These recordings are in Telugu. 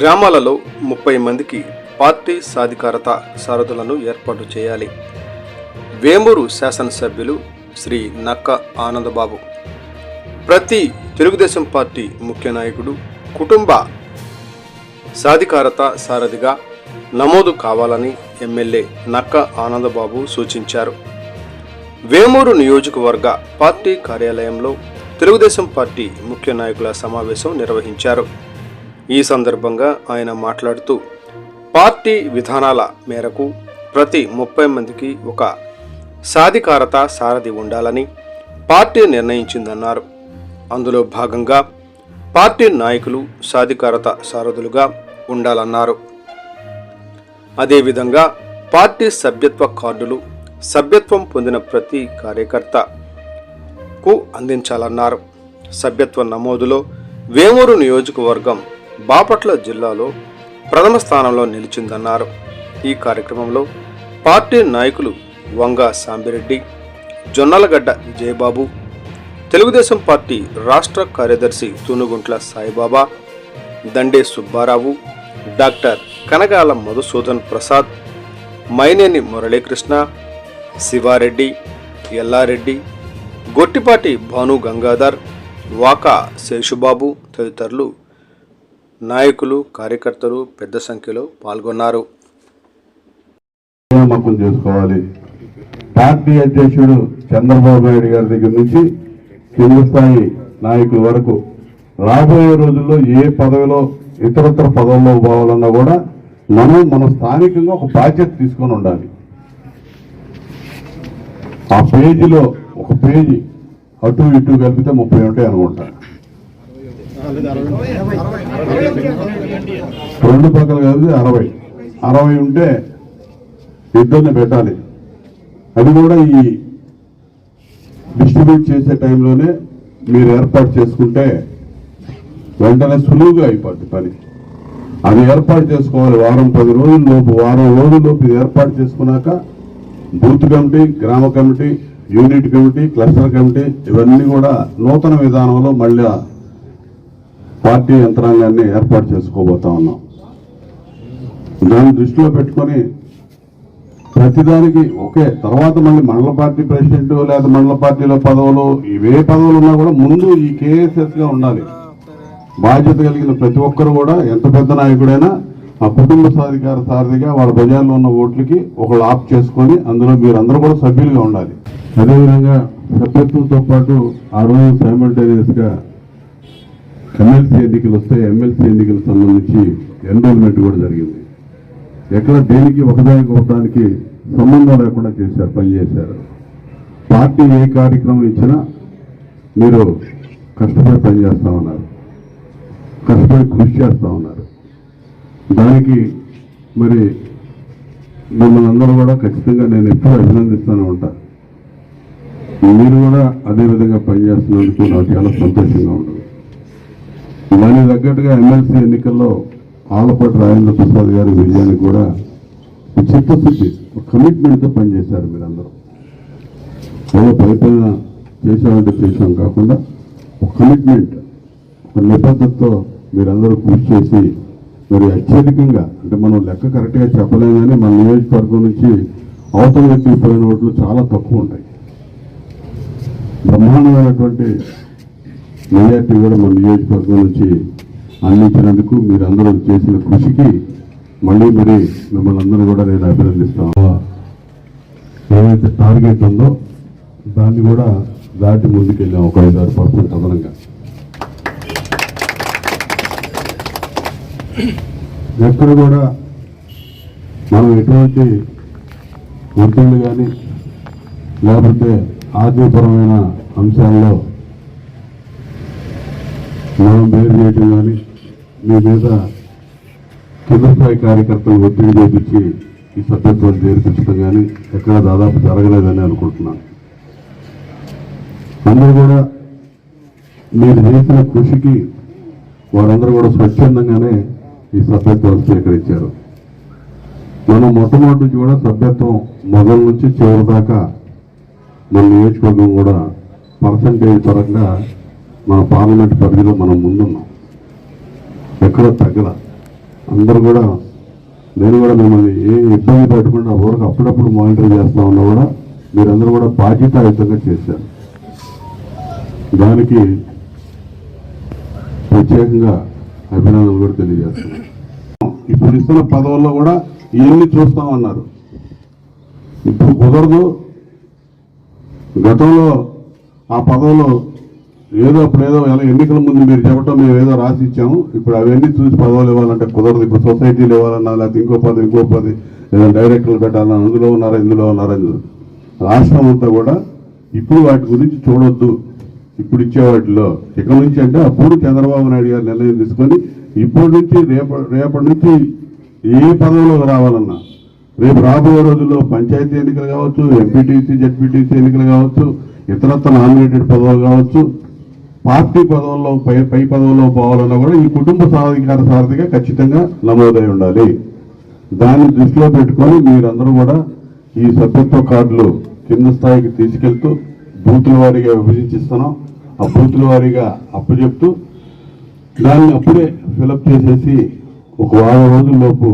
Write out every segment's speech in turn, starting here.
గ్రామాలలో ముప్పై మందికి పార్టీ సాధికారత సారథులను ఏర్పాటు చేయాలి. వేమూరు శాసనసభ్యులు శ్రీ నక్క ఆనందబాబు ప్రతి తెలుగుదేశం పార్టీ ముఖ్య నాయకుడు కుటుంబ సాధికారత సారథిగా నమోదు కావాలని ఎమ్మెల్యే నక్క ఆనందబాబు సూచించారు. వేమూరు నియోజకవర్గ పార్టీ కార్యాలయంలో తెలుగుదేశం పార్టీ ముఖ్య నాయకుల సమావేశం నిర్వహించారు. ఈ సందర్భంగా ఆయన మాట్లాడుతూ పార్టీ విధానాల మేరకు ప్రతి ముప్పై మందికి ఒక సాధికారత సారథి ఉండాలని పార్టీ నిర్ణయించిందన్నారు. అందులో భాగంగా పార్టీ నాయకులు సాధికారత సారథులుగా ఉండాలన్నారు. అదేవిధంగా పార్టీ సభ్యత్వ కార్డులు సభ్యత్వం పొందిన ప్రతి కార్యకర్తకు అందించాలన్నారు. సభ్యత్వ నమోదులో వేమూరు నియోజకవర్గం బాపట్ల జిల్లాలో ప్రథమ స్థానంలో నిలిచిందన్నారు. ఈ కార్యక్రమంలో పార్టీ నాయకులు వంగ సాంబిరెడ్డి జొన్నలగడ్డ విజయబాబు తెలుగుదేశం పార్టీ రాష్ట్ర కార్యదర్శి తునుగుంట్ల సాయిబాబా దండే సుబ్బారావు డాక్టర్ కనగాల మధుసూదన్ ప్రసాద్ మైనేని మురళీకృష్ణ శివారెడ్డి ఎల్లారెడ్డి గొట్టిపాటి భాను గంగాధర్ వాకా శేషుబాబు తదితరులు నాయకులు కార్యకర్తలు పెద్ద సంఖ్యలో పాల్గొన్నారు. నియామకం చేసుకోవాలి. పార్టీ అధ్యక్షుడు చంద్రబాబు నాయుడు గారి దగ్గర నుంచి కింద స్థాయి నాయకుల వరకు రాబోయే రోజుల్లో ఏ పదవిలో ఇతరత్ర పదవుల్లో పోవాలన్నా కూడా మనం మన స్థానికంగా ఒక బాధ్యత తీసుకొని ఉండాలి. ఆ పేజీలో ఒక పేజీ అటు ఇటు కలిపితే ముప్పై ఉంటాయి అనుకుంటా. రెండు పక్కలు కలిపి అరవై. అరవై ఉంటే ఇద్దరిని పెట్టాలి. అది కూడా ఈ డిస్ట్రిబ్యూట్ చేసే టైంలోనే మీరు ఏర్పాటు చేసుకుంటే వెంటనే సులువుగా అయిపోద్ది పని. అది ఏర్పాటు చేసుకోవాలి. వారం పది రోజుల లోపు వారం రోజుల లోపు ఏర్పాటు చేసుకున్నాక బూత్ కమిటీ గ్రామ committee unit committee cluster committee ఇవన్నీ కూడా నూతన విధానంలో మళ్ళీ పార్టీ యంత్రాంగాన్ని ఏర్పాటు చేసుకోబోతా ఉన్నాం. దాన్ని దృష్టిలో పెట్టుకొని ప్రతిదానికి ఓకే తర్వాత మళ్ళీ మండల పార్టీ ప్రెసిడెంట్ లేదా మండల పార్టీలో పదవులు ఇవే పదవులు ఉన్నా కూడా ముందు ఈ కేఎస్ఎస్గా ఉండాలి. బాధ్యత కలిగిన ప్రతి ఒక్కరు కూడా ఎంత పెద్ద నాయకుడైనా ఆ కుటుంబ సాధికార సారథిగా వాళ్ళ బజార్లో ఉన్న ఓట్లకి ఒకళ్ళు ఆప్ చేసుకొని అందులో మీరందరూ కూడా సభ్యులుగా ఉండాలి. అదేవిధంగా సభ్యత్వంతో పాటు ఆ రోజు సైమల్టేనియస్గా ఎమ్మెల్సీ ఎన్నికలు వస్తే ఎమ్మెల్సీ ఎన్నికలకు సంబంధించి ఎన్రోల్మెంట్ కూడా జరిగింది. ఎక్కడ దేనికి ఒకదానికి ఒకదానికి సంబంధం లేకుండా చేశారు పనిచేశారు. పార్టీ ఏ కార్యక్రమం ఇచ్చినా మీరు కష్టపడి పనిచేస్తా ఉన్నారు. కష్టపడి కృషి చేస్తూ ఉన్నారు. దానికి మరి మిమ్మల్ని అందరూ కూడా ఖచ్చితంగా నేను ఎప్పుడు అభినందిస్తూనే ఉంటాను మీరు కూడా అదే విధంగా పనిచేస్తున్నందుకు నాకు చాలా సంతోషంగా ఉంటుంది. దానికి తగ్గట్టుగా ఎమ్మెల్సీ ఎన్నికల్లో ఆలపాటి రాజేంద్ర ప్రసాద్ గారి విజయానికి కూడా చిత్తశుద్ధి కమిట్మెంట్తో పనిచేశారు మీరందరూ. ఏదో పరిపాలన చేశామంటే చేశాం కాకుండా ఒక కమిట్మెంట్ ఒక నిబద్ధతతో మీరందరూ కృషి చేసి మరి అత్యధికంగా అంటే మనం లెక్క కరెక్ట్గా చెప్పలేం కానీ మన నియోజకవర్గం నుంచి అవతల వ్యక్తి పోయిన ఓట్లు చాలా తక్కువ ఉంటాయి. బ్రహ్మాండమైనటువంటి మెజార్టీ కూడా మన నియోజకవర్గం నుంచి అందించినందుకు మీరు అందరూ చేసిన కృషికి మళ్ళీ మరి మిమ్మల్ని అందరూ కూడా నేను అభినందిస్తాను. ఏదైతే టార్గెట్ ఉందో దాన్ని కూడా దాటి ముందుకెళ్ళాం ఒక ఐదు ఆరు పర్సెంట్ అదనంగా. ఎక్కడ కూడా మనం ఎటువంటి ఒత్తిళ్ళు కానీ లేకపోతే ఆర్థికపరమైన అంశాల్లో మనం వేరు చేయటం కానీ మీ మీద కింద స్థాయి కార్యకర్తలు ఒత్తిడి చేపించి ఈ సభ్యత్వాన్ని చేర్పించడం కానీ ఎక్కడ దాదాపు జరగలేదని అనుకుంటున్నాను. అందరూ కూడా మీరు చేసిన కృషికి వారందరూ కూడా స్వచ్ఛందంగానే ఈ సభ్యత్వాలు స్వీకరించారు. మనం మొట్టమొదటి నుంచి కూడా సభ్యత్వం మొదలు నుంచి చివరి దాకా మన నియోజకవర్గం కూడా పర్సంటేజ్ పరంగా మన పార్లమెంట్ పరిధిలో మనం ముందున్నాం. ఎక్కడ తగ్గల. అందరూ కూడా నేను కూడా మిమ్మల్ని ఏ ఇబ్బంది పెట్టకుండా ఊరికి అప్పుడప్పుడు మానిటర్ చేస్తా ఉన్నా కూడా మీరందరూ కూడా బాధ్యతాయుతంగా చేశారు. దానికి ప్రత్యేకంగా అభినందనలు కూడా తెలియజేస్తున్నాను. ఇప్పుడు ఇస్తున్న పదవుల్లో కూడా ఇవన్నీ చూస్తామన్నారు ఇప్పుడు కుదరదు. గతంలో ఆ పదవులు ఏదో అప్పుడు ఏదో ఎలా ఎన్నికల ముందు మీరు చెప్పడం మేము ఏదో రాసి ఇచ్చాము ఇప్పుడు అవన్నీ చూసి పదవులు ఇవ్వాలంటే కుదరదు. ఇప్పుడు సొసైటీలు ఇవ్వాలన్నా లేకపోతే ఇంకో పది ఇంకో పది ఏదో డైరెక్టర్లు పెట్టాలన్నా అందులో ఉన్నారా ఇందులో ఉన్నారా అని రాష్ట్రం అంతా కూడా ఇప్పుడు వాటి గురించి చూడొద్దు. ఇప్పుడు ఇచ్చే వాటిలో ఇక్కడ నుంచి అంటే అప్పుడు చంద్రబాబు నాయుడు గారు నిర్ణయం తీసుకొని ఇప్పటి నుంచి రేప రేపటి నుంచి ఏ పదవిలోకి రావాలన్నా రేపు రాబోయే రోజుల్లో పంచాయతీ ఎన్నికలు కావచ్చు ఎంపీటీసీ జడ్పీటీసీ ఎన్నికలు కావచ్చు ఇతరత్ర నామినేటెడ్ పదవులు కావచ్చు పార్టీ పదవుల్లో పై పై పదవుల్లో పోవాలన్నా కూడా ఈ కుటుంబ సాధికార సారథిగా ఖచ్చితంగా నమోదై ఉండాలి. దాన్ని దృష్టిలో పెట్టుకొని మీరందరూ కూడా ఈ సభ్యత్వ కార్డులు కింద స్థాయికి తీసుకెళ్తూ బూతుల వారీగా విభజించిస్తున్నాం. ఆ బూతుల వారీగా అప్పచెప్తూ దాన్ని అప్పుడే ఫిలప్ చేసేసి ఒక వారం రోజుల్లోపు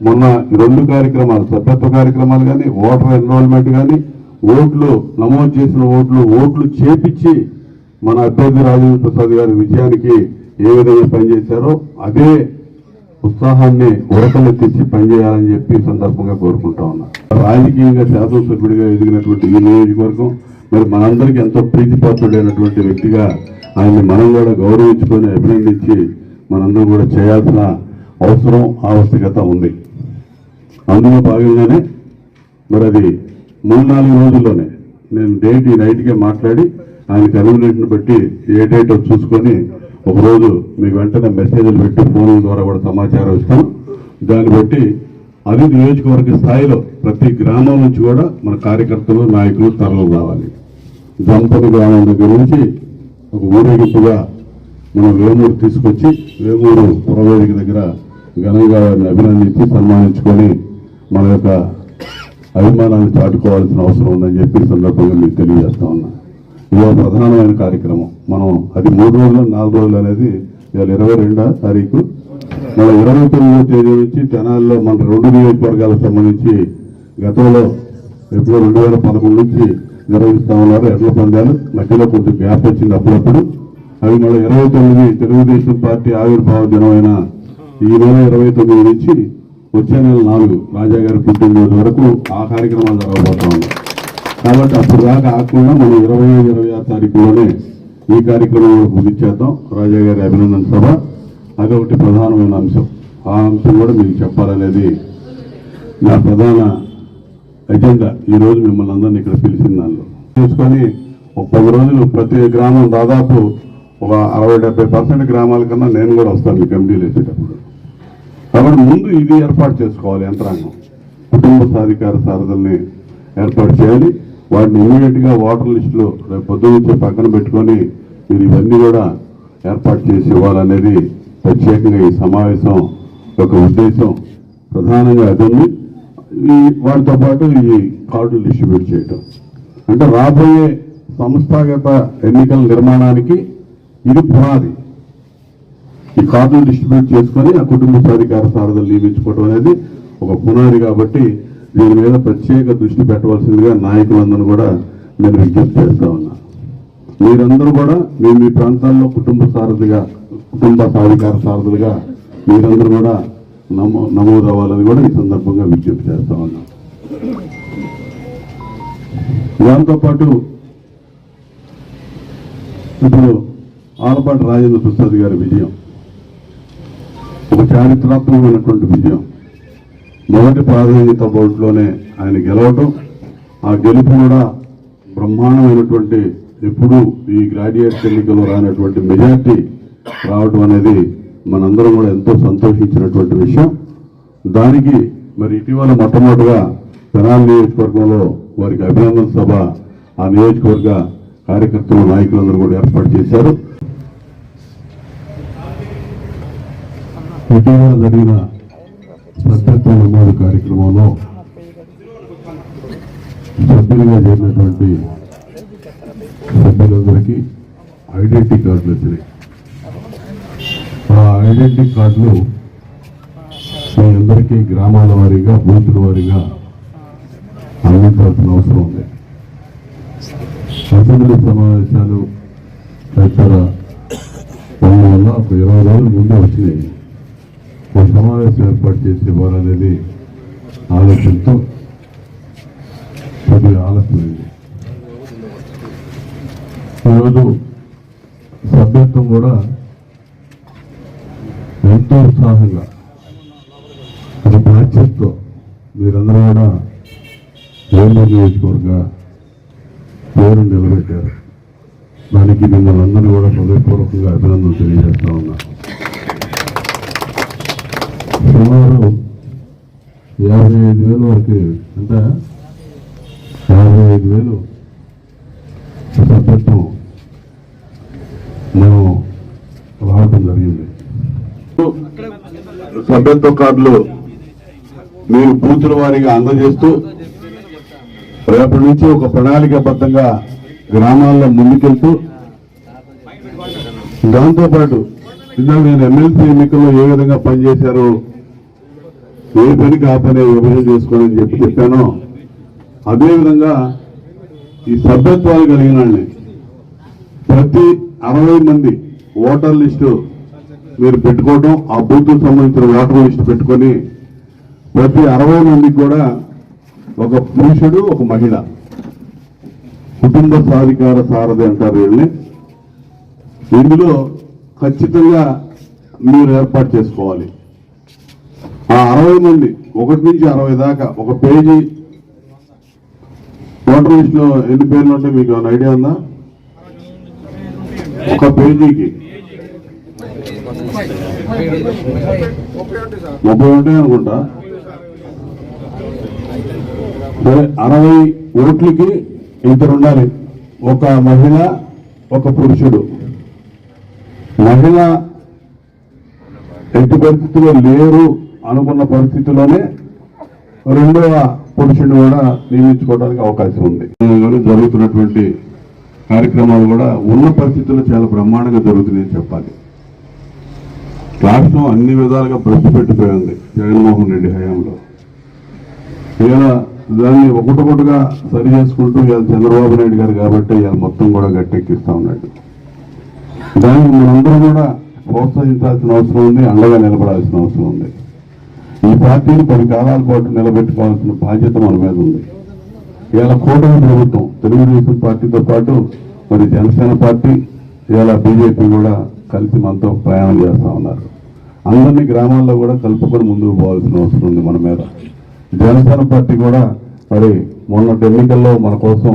మొన్న రెండు కార్యక్రమాలు సభ్యత్వ కార్యక్రమాలు కానీ ఓటర్ ఎన్రోల్మెంట్ కానీ ఓట్లు నమోదు చేసిన ఓట్లు ఓట్లు చేపించి మన అభ్యర్థి రాజేంద్ర ప్రసాద్ గారి విజయానికి ఏ విధంగా పనిచేశారో అదే ఉత్సాహాన్ని ఉరకలెత్తించి పనిచేయాలని చెప్పి సందర్భంగా కోరుకుంటా ఉన్నా. రాజకీయంగా శాసనసభ్యుడిగా ఎదిగినటువంటి ఈ నియోజకవర్గం మరి మనందరికీ ఎంతో ప్రీతిపాత్రుడైనటువంటి వ్యక్తిగా ఆయన్ని మనం కూడా గౌరవించుకొని అభినందించి మనందరం కూడా చేయాల్సిన అవసరం ఆవశ్యకత ఉంది. అందులో భాగంగానే మరి అది మూడు నాలుగు రోజుల్లోనే నేను డేట్ ఈ నైట్కే మాట్లాడి ఆయన కన్వీనియంట్ని బట్టి ఏ డేట్ చూసుకొని ఒకరోజు మీకు వెంటనే మెసేజ్లు పెట్టి ఫోన్ల ద్వారా కూడా సమాచారం ఇస్తాం. దాన్ని బట్టి అది నియోజకవర్గ స్థాయిలో ప్రతి గ్రామం నుంచి కూడా మన కార్యకర్తలు నాయకులు తరలి రావాలి. దంపతి గ్రామం దగ్గర నుంచి ఒక ఊరేగింపుగా మనం వేమూరు తీసుకొచ్చి వేమూరు పురవేదిక దగ్గర ఘనంగా వారిని అభినందించి సన్మానించుకొని మన యొక్క అభిమానాన్ని చాటుకోవాల్సిన అవసరం ఉందని చెప్పి సందర్భంగా మీకు తెలియజేస్తా ఉన్నా. ఇవాళ ప్రధానమైన కార్యక్రమం. మనం అది మూడు రోజులు నాలుగు రోజులు అనేది ఇవాళ ఇరవై రెండో తారీఖు? మన ఇరవై తొమ్మిదో తేదీ నుంచి తెనాలిలో మన రెండు నియోజకవర్గాలకు సంబంధించి గతంలో ఎప్పుడో రెండు వేల పదకొండు నుంచి నిర్వహిస్తా ఉన్నారు ఎడ్ల పందాలు. మధ్యలో కొంచెం గ్యాప్ వచ్చింది అప్పుడప్పుడు. అవి మళ్ళీ ఇరవై తొమ్మిది తెలుగుదేశం పార్టీ ఆవిర్భావ దినమైన ఈ నెల ఇరవై తొమ్మిది నుంచి వచ్చే నెల నాలుగు రాజా గారి పుట్టినరోజు వరకు ఆ కార్యక్రమాలు జరగబోతా ఉన్నాయి. కాబట్టి అప్పుడు దాకా ఆకుండా మనం ఇరవై ఐదు ఇరవై ఆరు తారీఖులోనే ఈ కార్యక్రమంలో పూర్తి చేద్దాం. రాజా గారి అభినందన సభ అదొకటి ప్రధానమైన అంశం. ఆ అంశం కూడా మీకు చెప్పాలనేది నా ప్రధాన ఎజెండా ఈ రోజు మిమ్మల్ని అందరినీ ఇక్కడ పిలిచిన దానిలో. తీసుకొని ఒక పది రోజులు ప్రతి గ్రామం దాదాపు ఒక అరవై డెబ్బై పర్సెంట్ గ్రామాల కన్నా నేను కూడా వస్తాను మీ కమిటీలు వేసేటప్పుడు. కాబట్టి ముందు ఇది ఏర్పాటు చేసుకోవాలి యంత్రాంగం. కుటుంబ సాధికార సారథుల్ని ఏర్పాటు చేయాలి. వాటిని ఇమీడియట్గా వాటర్ ఓటర్ లిస్టులో రేపు పొద్దున వచ్చే పక్కన పెట్టుకొని మీరు ఇవన్నీ కూడా ఏర్పాటు చేసి ఇవ్వాలనేది ప్రత్యేకంగా ఈ సమావేశం యొక్క ఉద్దేశం. ప్రధానంగా అది ఈ వాటితో పాటు ఈ కార్డులు డిస్ట్రిబ్యూట్ చేయటం. అంటే రాబోయే సంస్థాగత ఎన్నికల నిర్మాణానికి ఇది పునాది. ఈ కార్డులు డిస్ట్రిబ్యూట్ చేసుకొని ఆ కుటుంబ సాధికార సారథులు నియమించుకోవడం అనేది ఒక పునాది కాబట్టి దీని మీద ప్రత్యేక దృష్టి పెట్టవలసిందిగా నాయకులందరూ కూడా నేను విజ్ఞప్తి చేస్తా ఉన్నా. మీరందరూ కూడా మీ మీ ప్రాంతాల్లో కుటుంబ సారథిగా కుటుంబ సాధికార సారథులుగా మీరందరూ కూడా నమో నమోదు అవ్వాలని కూడా ఈ సందర్భంగా విజ్ఞప్తి చేస్తా ఉన్నా. దాంతోపాటు ఇప్పుడు ఆలపాటి రాజేంద్ర ప్రసాద్ గారి విజయం ఒక చారిత్రాత్మకమైనటువంటి విజయం. మొదటి ప్రాధాన్యత బోర్డులోనే ఆయన గెలవటం ఆ గెలుపు కూడా బ్రహ్మాండమైనటువంటి ఎప్పుడూ ఈ గ్రాడ్యుయేట్ ఎన్నికలో రానటువంటి మెజార్టీ రావడం అనేది మనందరం కూడా ఎంతో సంతోషించినటువంటి విషయం. దానికి మరి ఇటీవల మొట్టమొదటిగా తెనాలి నియోజకవర్గంలో వారికి అభినందన సభ ఆ నియోజకవర్గ కార్యకర్తలు నాయకులందరూ కూడా ఏర్పాటు చేశారు. ఇటీవల జరిగిన సభ్యత్వ నమోదు కార్యక్రమంలో సభ్యులుగా చేరినటువంటి సభ్యులందరికీ ఐడెంటిటీ కార్డులు వచ్చినాయి. ఆ ఐడెంటిటీ కార్డులు మీ అందరికీ గ్రామాల వారీగా బూతుల వారీగా అందించాల్సిన అవసరం ఉంది. అసెంబ్లీ సమావేశాలు తదితర వల్ల ఒక ఇరవై రోజుల ముందే వచ్చినాయి. ఒక సమావేశం ఏర్పాటు చేసి ఇవ్వాలనేది ఆలోచనతో కొద్దిగా ఆలస్యమైంది ఈరోజు సభ్యత్వం కూడా ఎంతో ఉత్సాహంగా ఒక బాధ్యతతో మీరందరూ కూడా ఏలూరు నియోజకవర్గ పేరు నిలబెట్టారు. దానికి మిమ్మల్ని అందరూ కూడా హృదయపూర్వకంగా అభినందనలు తెలియజేస్తా ఉన్నాను. సుమారు యాభై ఐదు వేలు వరకు అంటే యాభై ఐదు వేలు సబ్జెక్టు మేము రావడం జరిగింది. సభ్యత్వ కార్డులు మీరు బూతుల వారిగా అందజేస్తూ రేపటి నుంచి ఒక ప్రణాళికాబద్ధంగా గ్రామాల్లో ముందుకెళ్తూ దాంతోపాటు ఇందాక నేను ఎమ్మెల్సీ ఎన్నికల్లో ఏ విధంగా పనిచేశారో ఏ పనికి ఆ పని విభజన చేసుకోవాలని చెప్పి చెప్పానో అదేవిధంగా ఈ సభ్యత్వాలు కలిగిన వాళ్ళని ప్రతి అరవై మంది ఓటర్ లిస్టు మీరు పెట్టుకోవడం ఆ బూత్కు సంబంధించిన ఓటర్ లిస్టు పెట్టుకొని ప్రతి అరవై మందికి కూడా ఒక పురుషుడు ఒక మహిళ. కుటుంబ సాధికార సారథి అంటారు వీళ్ళని. ఇందులో ఖచ్చితంగా మీరు ఏర్పాటు చేసుకోవాలి. ఆ అరవై మంది ఒకటి నుంచి అరవై దాకా ఒక పేజీ ఓటర్ లిస్ట్లో ఎన్ని పేర్లు ఉంటే మీకు ఏమైనా ఐడియా ఉందా? ఒక పేజీకి. ముప్పై ఉంటాయి అనుకుంటా. సరే అరవై ఓట్లకి ఇద్దరు ఉండాలి. ఒక మహిళ ఒక పురుషుడు. మహిళ ఎట్టి పరిస్థితుల్లో లేరు అనుకున్న పరిస్థితిలోనే రెండవ పురుషుడిని కూడా నియమించుకోవడానికి అవకాశం ఉంది. జరుగుతున్నటువంటి కార్యక్రమాలు కూడా ఉన్న పరిస్థితుల్లో చాలా బ్రహ్మాండంగా జరుగుతున్నాయని చెప్పాలి. రాష్ట్రం అన్ని విధాలుగా పెట్టిపోయింది జగన్మోహన్ రెడ్డి హయాంలో. ఇలా దాన్ని ఒకటొకటిగా సరి చేసుకుంటూ ఇవాళ చంద్రబాబు నాయుడు గారు కాబట్టి ఇవాళ మొత్తం కూడా గట్టెక్కిస్తూ ఉన్నాడు. దాన్ని మనందరం కూడా ప్రోత్సహించాల్సిన అవసరం ఉంది అండగా నిలబడాల్సిన అవసరం ఉంది. ఈ పార్టీని పది కాలాల పాటు నిలబెట్టుకోవాల్సిన బాధ్యత మన మీద ఉంది. ఇవాళ కూటమి ప్రభుత్వం తెలుగుదేశం పార్టీతో పాటు మరి జనసేన పార్టీ ఇవాళ బీజేపీ కూడా కలిసి మనతో ప్రయాణం చేస్తూ ఉన్నారు. అందరినీ గ్రామాల్లో కూడా కలుపుకొని ముందుకు పోవాల్సిన అవసరం ఉంది మన మీద. జనసేన పార్టీ కూడా మరి మొన్నటి ఎన్నికల్లో మన కోసం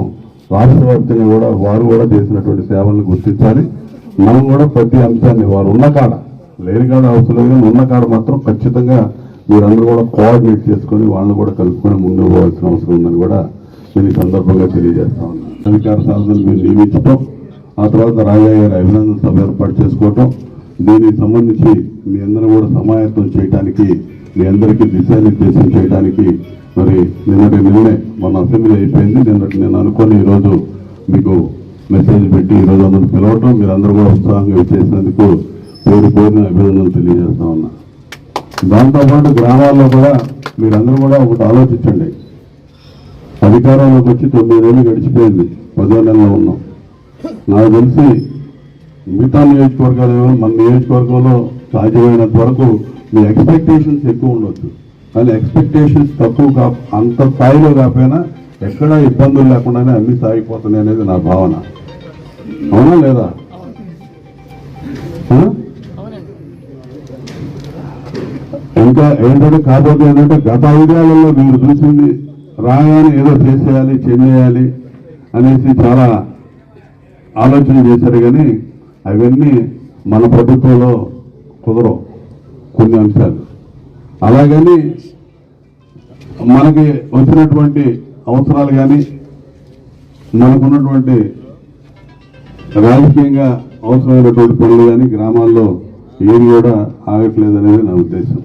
రాష్ట్ర వ్యాప్తంగా కూడా వారు కూడా చేసినటువంటి సేవలను గుర్తించాలి. మనం కూడా ప్రతి అంశాన్ని వారు ఉన్న కాడ లేని కాడ అవసరం లేదు. ఉన్న కాడ మాత్రం ఖచ్చితంగా మీరందరూ కూడా కోఆర్డినేట్ చేసుకొని వాళ్ళని కూడా కలుపుకొని ముందుకు పోవాల్సిన అవసరం ఉందని కూడా నేను ఈ సందర్భంగా తెలియజేస్తా ఉన్నాను. అధికార సాధనలు మీరు నియమించడం ఆ తర్వాత రాజా గారి అభినందన సభ ఏర్పాటు చేసుకోవటం దీనికి సంబంధించి మీ అందరూ కూడా సమాయత్తం చేయడానికి మీ అందరికీ దిశానిర్దేశం చేయడానికి మరి నిన్నటి నిన్నే మన అసెంబ్లీ అయిపోయింది. నిన్నటి నేను అనుకొని ఈరోజు మీకు మెసేజ్ పెట్టి ఈరోజు అందరూ పిలవటం మీరు అందరూ కూడా ఉత్సాహంగా చేసినందుకు పేరు పేరున అభినందనలు తెలియజేస్తా ఉన్నా. దాంతోపాటు గ్రామాల్లో కూడా మీరందరూ కూడా ఒకటి ఆలోచించండి. అధికారంలోకి వచ్చి తొమ్మిదేళ్ళు గడిచిపోయింది. పదో నెలలో ఉన్నాం. నాకు తెలిసి మిగతా నియోజకవర్గాలు ఏమో మన నియోజకవర్గంలో సాధ్యమైనంత వరకు మీ ఎక్స్పెక్టేషన్స్ ఎక్కువ ఉండొచ్చు. కానీ ఎక్స్పెక్టేషన్స్ తక్కువ కా అంత స్థాయిలో కాకపోయినా ఎక్కడా ఇబ్బందులు లేకుండానే అన్ని సాగిపోతున్నాయి అనేది నా భావన. అవునా లేదా ఆ? ఇంకా ఏంటంటే కాకపోతే ఏంటంటే గత ఐదేళ్ళలో మీరు చూసింది రాగానే ఏదో చేసేయాలి చెందేయాలి అనేసి చాలా ఆలోచన చేశారు కానీ అవన్నీ మన ప్రభుత్వంలో కుదరవు కొన్ని అంశాలు. అలాగని మనకి వచ్చినటువంటి అవసరాలు కానీ మనకున్నటువంటి రాజకీయంగా అవసరమైనటువంటి పనులు కానీ గ్రామాల్లో ఏది కూడా ఆగట్లేదు అనేది నా ఉద్దేశం.